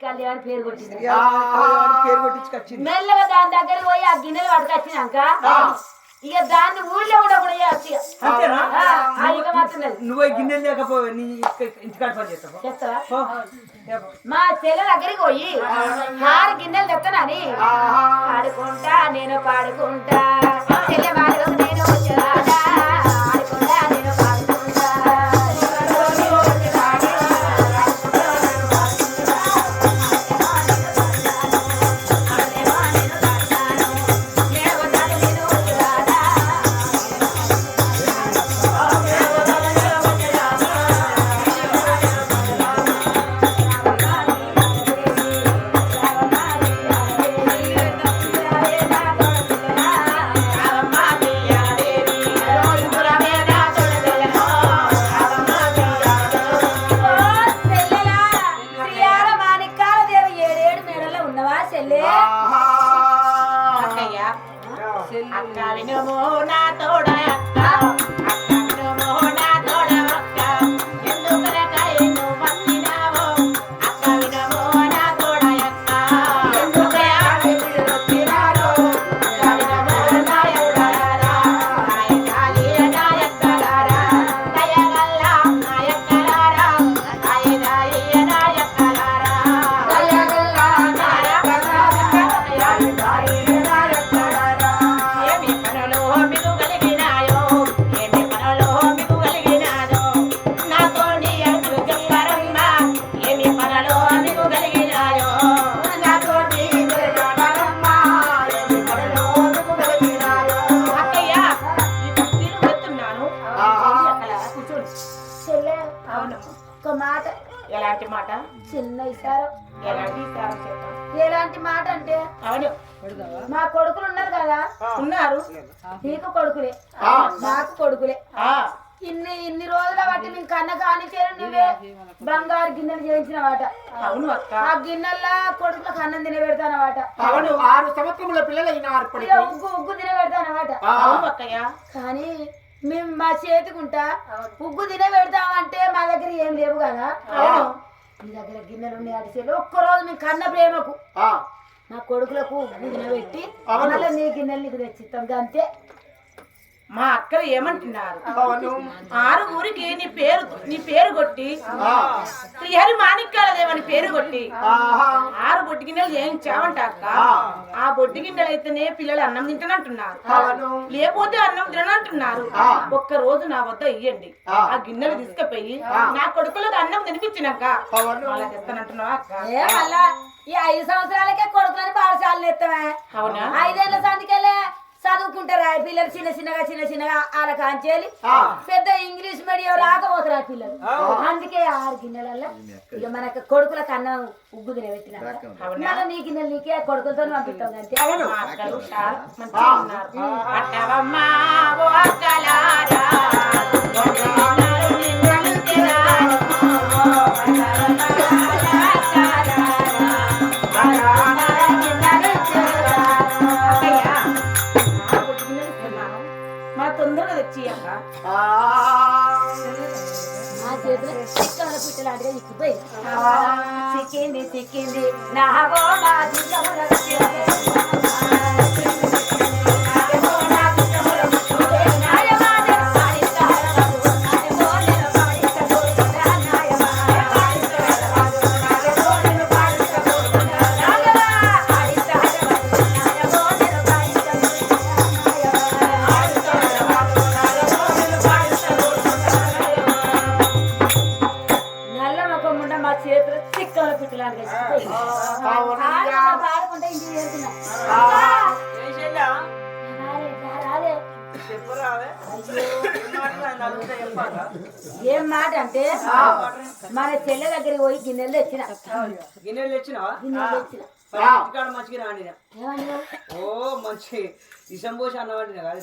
కళ్యాణ్ పేరు కొట్టింది పేరు కొట్టించుకొచ్చింది మెల్లగా దాని దగ్గరికి పోయి ఆ గిన్నెలు పట్టుకొచ్చినాక ఇక దాన్ని ఊళ్ళో కూడా కూడా నువ్వు గిన్నెలు లేకపోతే నీ ఇక్కడ- ఇంటికాడ పని చేస్తావా? చేస్తావా? పో. మా చెల్లె దగ్గరికి పోయి ఆరు గిన్నెలు తెస్తానని ఆడుకుంటా నేను పాడుకుంటా చెల్లె నేను వచ్చాడా అక్క ఇసారం ఎలాంటి మాట అంటే అవును. మా కొడుకులు ఉన్నారు కదా? ఉన్నారు. నీకు కొడుకులే. నాకు కొడుకులే. ఆ. ఇన్ని ఇన్ని రోజుల బట్టి మేము కన్న కాని చేరు నువ్వే. బంగారు గిన్నెలు చేయించిన వాట అవును అక్క. ఆ గిన్నెల్లా కొడుకులకు అన్నం తిన పెడతానమాట అవును ఆరు సంవత్సరముల పిల్లలు ఉగ్గు ఉగ్గు తిన పెడతానమాట అవును అక్కయ్య. కానీ మేము మా చేతికుంటా ఉగ్గు తిన పెడతామంటే మా దగ్గర ఏం లేవు కదా? మీ దగ్గర గిన్నెలు ఉన్నాయి అడిసేలు ఒక్కరోజు మీ కన్న ప్రేమకు నా కొడుకులకు తినబెట్టి మళ్ళీ నీ గిన్నెలు నీకు తెచ్చిస్తాం అంతే మా అక్కలు ఏమంటున్నారు? ఆరు ఊరికి నీ పేరు నీ పేరు కొట్టి శ్రీహరి మాణిక్యాలదేవని పేరు కొట్టి ఆరు బొట్టి గిన్నెలు చేయించావంట అక్క. ఆ. బొట్టి గిన్నెలు అయితేనే పిల్లలు అన్నం తింటానంటున్నారు లేకపోతే అన్నం తిననంటున్నారు. ఒక్క రోజు నా వద్ద ఇయ్యండి. ఆ. గిన్నెలు తీసుకుపోయి నా కొడుకులకు అన్నం తినిపించినాక. అలా తెస్తానంటున్నావా అక్క? ఏ ఈ ఐదు సంవత్సరాలకే కొడుకులని పాఠశాలను ఎత్తమే అవునా? ఐదేళ్ళ సందికెళ్ళే చదువుకుంటారా పిల్లలు చిన్న చిన్నగా చిన్న చిన్నగా వాళ్ళ కాంచేలి. పెద్ద ఇంగ్లీష్ మీడియం రాకపోతారు ఆ పిల్లలు. అందుకే ఆరు గిన్నెలల్లో ఇక మనకు కొడుకులకు అన్నం ఉగ్గు తినబెట్టిన మళ్ళీ నీ గిన్నెలు నీకే కొడుకులతో పంపిస్తాం అంతే. సిక్కింది సిక్కింది నా బోడా అడిగా పాడుకుంటే ఇంటికి చేరుకున్నా ఏం మాట అంటే మన చెల్లె దగ్గరికి పోయి గిన్నెలు తెచ్చిన. గిన్నెలు తెచ్చినావా? గిన్నెలు తెచ్చిన. మంచిగా ఓ మంచి ఇసం పోసి అన్నవాడినా కాదు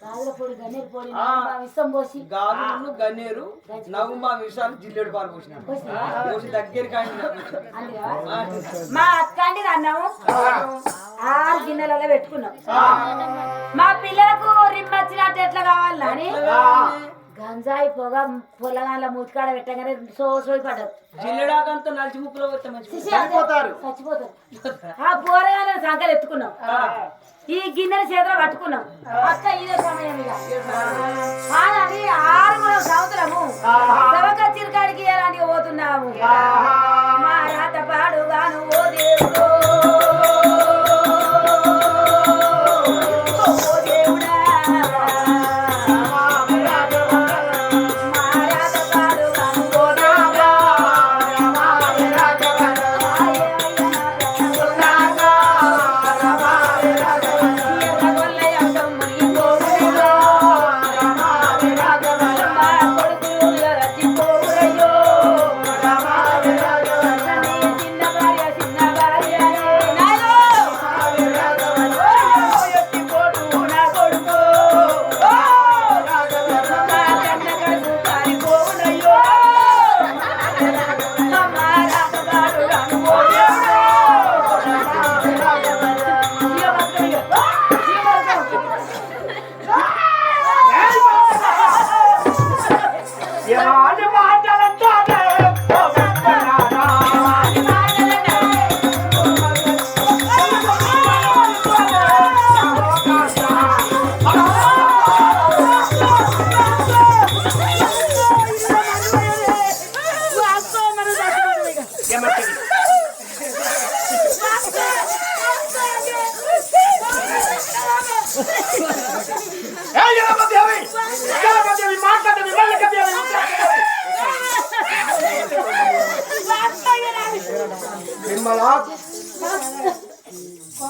కాదుల పొడి గన్నేరు నవ్వుమా విషాలు జిల్లేడు పాలు పోసిన. పోసినా? పోసి దగ్గరికి మా అక్క అంటే అన్నాము ఆరు గిన్నెలలో పెట్టుకున్నాం. మా పిల్లలకు రిమ్మచ్చినట్టు ఎట్లా కావాలని గంజాయి పొగ పొలగాళ్ళ మూతికాడ పెట్టగానే సో సోయి పడ్డారు జిల్లెడాకంతా నలిచి. చచ్చిపోతారు ఆ పోరగాళ్ళని సంకలు ఎత్తుకున్నాం ఈ గిన్నెల చేతిలో పట్టుకున్నాం అక్క ఇదే సమయం ఇక. ఆడని ఆరుగురం సంవత్సరము సవక చిరకాడికి ఎలాంటి పోతున్నాము మా రాత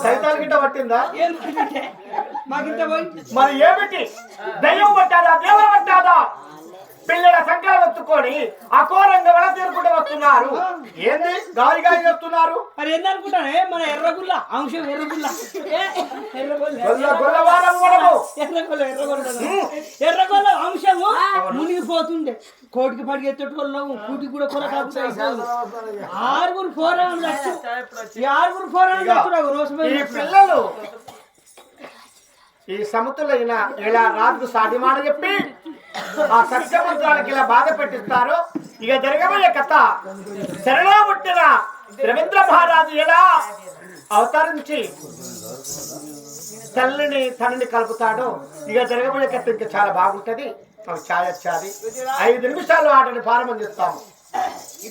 సైతాన్ గిట్ట పట్టిందా? మరి ఏమిటి? దయ్యం పట్టాదా? దేవుడు పట్టాదా? పిల్లల సంఖ్యలు ఎత్తుకొని అఘోరంగా వెళ తీరుకుంటూ వస్తున్నారు. ఏంది? గాలి గాలి చేస్తున్నారు? మరి ఏందనుకుంటానే మన ఎర్రగుల్ల. అంశం ఎర్రగుల్ల. ఎర్రగొల్ల అంశము మునిగిపోతుండే. కోటికి పడిగెత్తేటోళ్ళం కూటికి కూడా కొల కాకుండా. ఆరుగురు ఈ ఆరుగురు లక్ష రోజు పిల్లలు ఈ సముతులైన ఇలా రాజు సాధ్యమాన చెప్పి ఆ సత్యమంత్రానికి ఇలా బాధ పెట్టిస్తారు. ఇక జరగబోయే కథ శరణా పుట్టిన రవీంద్ర మహారాజు ఎలా అవతరించి తల్లిని తనని కలుపుతాడో ఇక జరగబోయే కథ ఇంకా చాలా బాగుంటుంది. మాకు ఛాయ్ వచ్చాది. ఐదు నిమిషాలు ఆటని ప్రారంభిస్తాము ఈ